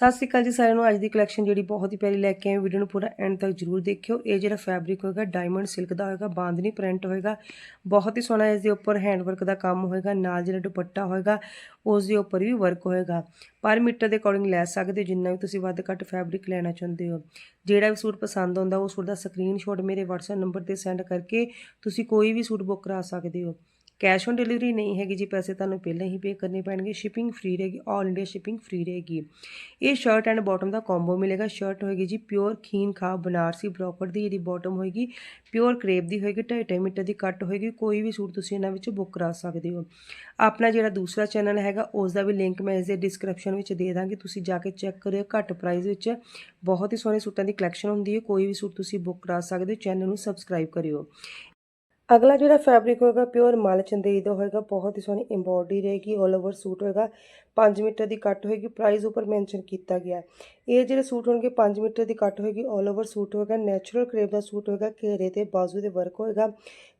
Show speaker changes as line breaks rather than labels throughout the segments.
ਸਤਿ ਸ਼੍ਰੀ ਅਕਾਲ ਜੀ ਸਾਰਿਆਂ ਨੂੰ। ਅੱਜ ਦੀ ਕਲੈਕਸ਼ਨ ਜਿਹੜੀ ਬਹੁਤ ਹੀ ਪਿਆਰੀ ਲੈ ਕੇ ਆਏ ਵੀਡੀਓ ਨੂੰ ਪੂਰਾ ਐਂਡ ਤੱਕ ਜਰੂਰ ਦੇਖਿਓ। ਇਹ ਜਿਹੜਾ ਫੈਬਰਿਕ ਹੋਏਗਾ ਡਾਇਮੰਡ ਸਿਲਕ ਦਾ ਹੋਏਗਾ, ਬਾਂਦਨੀ ਪ੍ਰਿੰਟ ਹੋਏਗਾ। ਬਹੁਤ ਹੀ ਸੋਹਣਾ ਇਸ ਦੇ ਉੱਪਰ ਹੈਂਡ ਵਰਕ ਦਾ ਕੰਮ ਹੋਏਗਾ। ਨਾਲ ਜਿਹੜਾ ਦੁਪੱਟਾ ਹੋਏਗਾ, ਉਸ ਦੇ ਉੱਪਰ ਵੀ ਵਰਕ ਹੋਏਗਾ। ਪਰ ਮੀਟਰ ਦੇ ਅਕੋਰਡਿੰਗ ਲੈ ਸਕਦੇ ਹੋ। ਜਿੰਨਾ ਵੀ ਤੁਸੀਂ ਵੱਧ ਘੱਟ ਫੈਬਰਿਕ ਲੈਣਾ ਚਾਹੁੰਦੇ ਹੋ। ਜਿਹੜਾ ਵੀ ਸੂਟ ਪਸੰਦ ਆਉਂਦਾ, ਉਹ ਸੂਟ ਦਾ ਸਕਰੀਨਸ਼ਾਟ ਮੇਰੇ WhatsApp ਨੰਬਰ ਤੇ ਸੈਂਡ ਕਰਕੇ ਤੁਸੀਂ ਕੋਈ ਵੀ ਸੂਟ ਬੁੱਕ ਕਰਾ ਸਕਦੇ ਹੋ। ਕੈਸ਼ ਔਨ ਡਿਲੀਵਰੀ ਨਹੀਂ ਹੈਗੀ ਜੀ, ਪੈਸੇ ਤੁਹਾਨੂੰ ਪਹਿਲਾਂ ਹੀ ਪੇ ਕਰਨੇ ਪੈਣਗੇ ਸ਼ਿਪਿੰਗ ਫ੍ਰੀ ਰਹੇਗੀ ਆਲ ਇੰਡੀਆ ਸ਼ਿਪਿੰਗ ਫ੍ਰੀ ਰਹੇਗੀ। ਇਹ ਸ਼ਰਟ ਐਂਡ ਬਾਟਮ ਦਾ ਕੰਬੋ ਮਿਲੇਗਾ ਸ਼ਰਟ ਹੋਏਗੀ ਜੀ ਪਿਓਰ ਖੀਨ ਖਾ ਬਨਾਰਸੀ ਬ੍ਰੋਕਟ ਦੀ ਜਿਹੜੀ ਬਾਟਮ ਹੋਏਗੀ ਪਿਓਰ ਕਰੇਪ ਦੀ ਹੋਏਗੀ 2.5 ਮੀਟਰ ਦੀ ਕੱਟ ਹੋਏਗੀ, ਕੋਈ ਵੀ ਸੂਟ ਤੁਸੀਂ ਇਹਨਾਂ ਵਿੱਚੋਂ ਬੁੱਕ ਕਰਾ ਸਕਦੇ ਹੋ। ਆਪਣਾ ਜਿਹੜਾ ਦੂਸਰਾ ਚੈਨਲ ਹੈਗਾ ਉਸ ਦਾ ਵੀ ਲਿੰਕ ਮੈਂ ਇਸ ਦੇ ਡਿਸਕ੍ਰਿਪਸ਼ਨ ਵਿੱਚ ਦੇ ਦਾਂਗੀ, ਤੁਸੀਂ ਜਾ ਕੇ ਚੈੱਕ ਕਰਿਓ, ਘੱਟ ਪ੍ਰਾਈਸ ਵਿੱਚ ਬਹੁਤ ਹੀ ਸੋਹਣੇ ਸੂਟਾਂ ਦੀ ਕਲੈਕਸ਼ਨ ਹੁੰਦੀ ਹੈ, ਕੋਈ ਵੀ ਸੂਟ ਤੁਸੀਂ ਬੁੱਕ ਕਰਾ ਸਕਦੇ ਹੋ ਚੈਨਲ ਨੂੰ ਸਬਸਕ੍ਰਾਈਬ ਕਰਿਓ। ਅਗਲਾ ਜਿਹੜਾ ਫੈਬਰਿਕ ਹੋਏਗਾ ਪਿਓਰ ਮਲ ਚੰਦੇਰੀ ਦਾ ਹੋਏਗਾ, ਬਹੁਤ ਹੀ ਸੋਹਣੀ ਐਮਬੋਡਰੀ ਰਹੇਗੀ 올 ਓਵਰ ਸੂਟ ਹੋਏਗਾ। 5 ਮੀਟਰ ਦੀ ਕੱਟ ਹੋਏਗੀ ਪ੍ਰਾਈਸ ਉੱਪਰ ਮੈਂਸ਼ਨ ਕੀਤਾ ਗਿਆ ਇਹ ਜਿਹੜੇ ਸੂਟ ਹੋਣਗੇ 5 ਮੀਟਰ ਦੀ ਕੱਟ ਹੋਏਗੀ 올 ਓਵਰ ਸੂਟ ਹੋਏਗਾ ਨੈਚੁਰਲ ਕਰੇਪ ਦਾ ਸੂਟ ਹੋਏਗਾ, ਘੇਰੇ ਤੇ ਬਾਜ਼ੂ ਦੇ ਵਰਕ ਹੋਏਗਾ,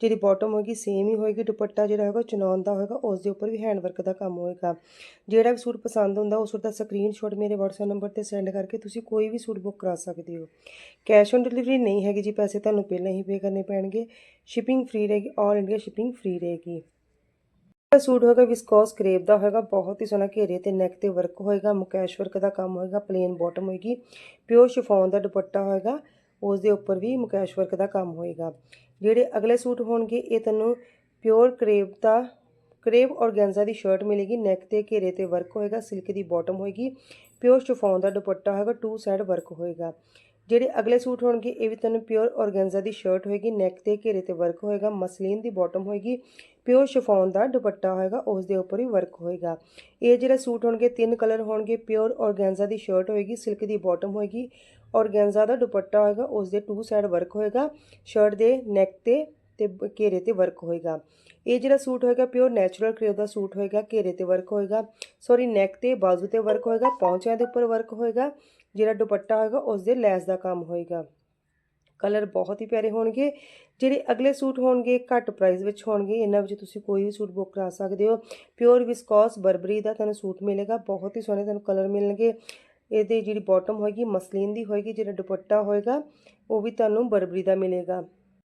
ਜਿਹੜੀ ਬਾਟਮ ਹੋਏਗੀ ਸੇਮ ਹੀ ਹੋਏਗੀ, ਦੁਪੱਟਾ ਜਿਹੜਾ ਹੋਏਗਾ ਚਨੌਨ ਦਾ ਹੋਏਗਾ, ਉਸ ਦੇ ਉੱਪਰ ਵੀ ਹੈਂਡ ਵਰਕ ਦਾ ਕੰਮ ਹੋਏਗਾ। ਜਿਹੜਾ ਵੀ ਸੂਟ ਪਸੰਦ ਹੁੰਦਾ ਉਸ ਸੂਟ ਦਾ ਸਕਰੀਨਸ਼ਾਟ ਮੇਰੇ WhatsApp ਨੰਬਰ ਤੇ ਸੈਂਡ ਕਰਕੇ ਤੁਸੀਂ ਕੋਈ ਵੀ ਸੂਟ ਬੁੱਕ ਕਰਾ ਸਕਦੇ ਹੋ। ਕੈਸ਼ ਔਨ ਡਿਲੀਵਰੀ ਨਹੀਂ ਹੈਗੀ ਜੀ, ਪੈਸੇ ਤੁਹਾਨੂੰ ਪਹਿਲਾਂ ਹੀ ਪੇ ਕਰਨੇ ਪੈਣਗੇ। ਸ਼ਿਪਿੰਗ ਫ੍ਰੀ ਰਹੇਗੀ ਆਲ ਇੰਡੀਆ ਸ਼ਿਪਿੰਗ ਫ੍ਰੀ ਰਹੇਗੀ। ਇਹ ਸੂਟ ਹੋਏਗਾ ਵਿਸਕੋਸ ਕਰੇਪ ਦਾ ਹੋਏਗਾ, ਬਹੁਤ ਹੀ ਸੋਹਣਾ ਘੇਰੇ ਤੇ ਨੈਕ ਤੇ ਵਰਕ ਹੋਏਗਾ, ਮੁਕੈਸ਼ ਵਰਕ ਦਾ ਕੰਮ ਹੋਏਗਾ ਪਲੇਨ ਬਾਟਮ ਹੋਏਗੀ ਪਿਓਰ ਸ਼ਿਫੋਨ ਦਾ ਦੁਪੱਟਾ ਹੋਏਗਾ ਉਸ ਦੇ ਉੱਪਰ ਵੀ ਮੁਕੈਸ਼ ਵਰਕ ਦਾ ਕੰਮ ਹੋਏਗਾ। ਜਿਹੜੇ ਅਗਲੇ ਸੂਟ ਹੋਣਗੇ, ਇਹ ਤੁਹਾਨੂੰ ਪਿਓਰ ਕਰੇਪ ਦਾ ਕਰੇਪ ਔਰਗੈਂਜ਼ਾ ਦੀ ਸ਼ਰਟ ਮਿਲੇਗੀ ਨੈਕ ਤੇ ਘੇਰੇ ਤੇ ਵਰਕ ਹੋਏਗਾ ਸਿਲਕ ਦੀ ਬਾਟਮ ਹੋਏਗੀ ਪਿਓਰ ਸ਼ਿਫੋਨ ਦਾ ਦੁਪੱਟਾ ਹੋਏਗਾ ਟੂ ਸਾਈਡ ਵਰਕ ਹੋਏਗਾ। ਜਿਹੜੇ ਅਗਲੇ ਸੂਟ ਹੋਣਗੇ, ਇਹ ਵੀ ਤੁਹਾਨੂੰ ਪਿਓਰ ਔਰਗੈਂਜ਼ਾ ਦੀ ਸ਼ਰਟ ਹੋਏਗੀ ਨੈਕ ਤੇ ਘੇਰੇ ਤੇ ਵਰਕ ਹੋਏਗਾ, ਮਸਲੀਨ ਦੀ ਬਾਟਮ ਹੋਏਗੀ ਪਿਓਰ ਸ਼ਿਫੋਨ ਦਾ ਦੁਪੱਟਾ ਹੋਏਗਾ, ਉਸ ਦੇ ਉੱਪਰ ਵੀ ਵਰਕ ਹੋਏਗਾ। ਇਹ ਜਿਹੜਾ ਸੂਟ ਹੋਣਗੇ, ਤਿੰਨ ਕਲਰ ਹੋਣਗੇ ਪਿਓਰ ਔਰਗੈਂਜ਼ਾ ਦੀ ਸ਼ਰਟ ਹੋਏਗੀ ਸਿਲਕ ਦੀ ਬਾਟਮ ਹੋਏਗੀ ਔਰਗੈਂਜ਼ਾ ਦਾ ਦੁਪੱਟਾ ਹੋਏਗਾ, ਉਸ ਦੇ ਟੂ ਸਾਈਡ ਵਰਕ ਹੋਏਗਾ ਸ਼ਰਟ ਦੇ ਨੈਕ ਤੇ ਤੇ ਘੇਰੇ ਤੇ ਵਰਕ ਹੋਏਗਾ। ਇਹ ਜਿਹੜਾ ਸੂਟ ਹੋਏਗਾ ਪਿਓਰ ਨੈਚੁਰਲ ਕਰੇਪ ਦਾ ਸੂਟ ਹੋਏਗਾ, ਘੇਰੇ ਤੇ ਵਰਕ ਹੋਏਗਾ। ਸੌਰੀ ਨੈਕ ਤੇ, ਬਾਜ਼ੂ ਤੇ ਵਰਕ ਹੋਏਗਾ, ਪੌਂਚਿਆਂ ਦੇ ਉੱਪਰ ਵਰਕ ਹੋਏਗਾ। ਜਿਹੜਾ ਦੁਪੱਟਾ ਹੋਏਗਾ ਉਸ ਦੇ ਲੈਸ ਦਾ ਕੰਮ ਹੋਏਗਾ। ਕਲਰ ਬਹੁਤ ਹੀ ਪਿਆਰੇ ਹੋਣਗੇ। ਜਿਹੜੇ ਅਗਲੇ ਸੂਟ ਹੋਣਗੇ, ਘੱਟ ਪ੍ਰਾਈਸ ਵਿੱਚ ਹੋਣਗੇ। ਇਹਨਾਂ ਵਿੱਚ ਤੁਸੀਂ ਕੋਈ ਵੀ ਸੂਟ ਬੁੱਕ ਕਰਾ ਸਕਦੇ ਹੋ। ਪਿਓਰ ਵਿਸਕੋਸ ਬਰਬਰੀ ਦਾ ਤੁਹਾਨੂੰ ਸੂਟ ਮਿਲੇਗਾ। ਬਹੁਤ ਹੀ ਸੋਹਣੇ ਤੁਹਾਨੂੰ ਕਲਰ ਮਿਲਣਗੇ। ਇਹਦੇ ਜਿਹੜੀ ਬਾਟਮ ਹੋਏਗੀ, ਮਸਲੀਨ ਦੀ ਹੋਏਗੀ, ਜਿਹੜਾ ਦੁਪੱਟਾ ਹੋਏਗਾ, ਉਹ ਵੀ ਤੁਹਾਨੂੰ ਬਰਬਰੀ ਦਾ ਮਿਲੇਗਾ।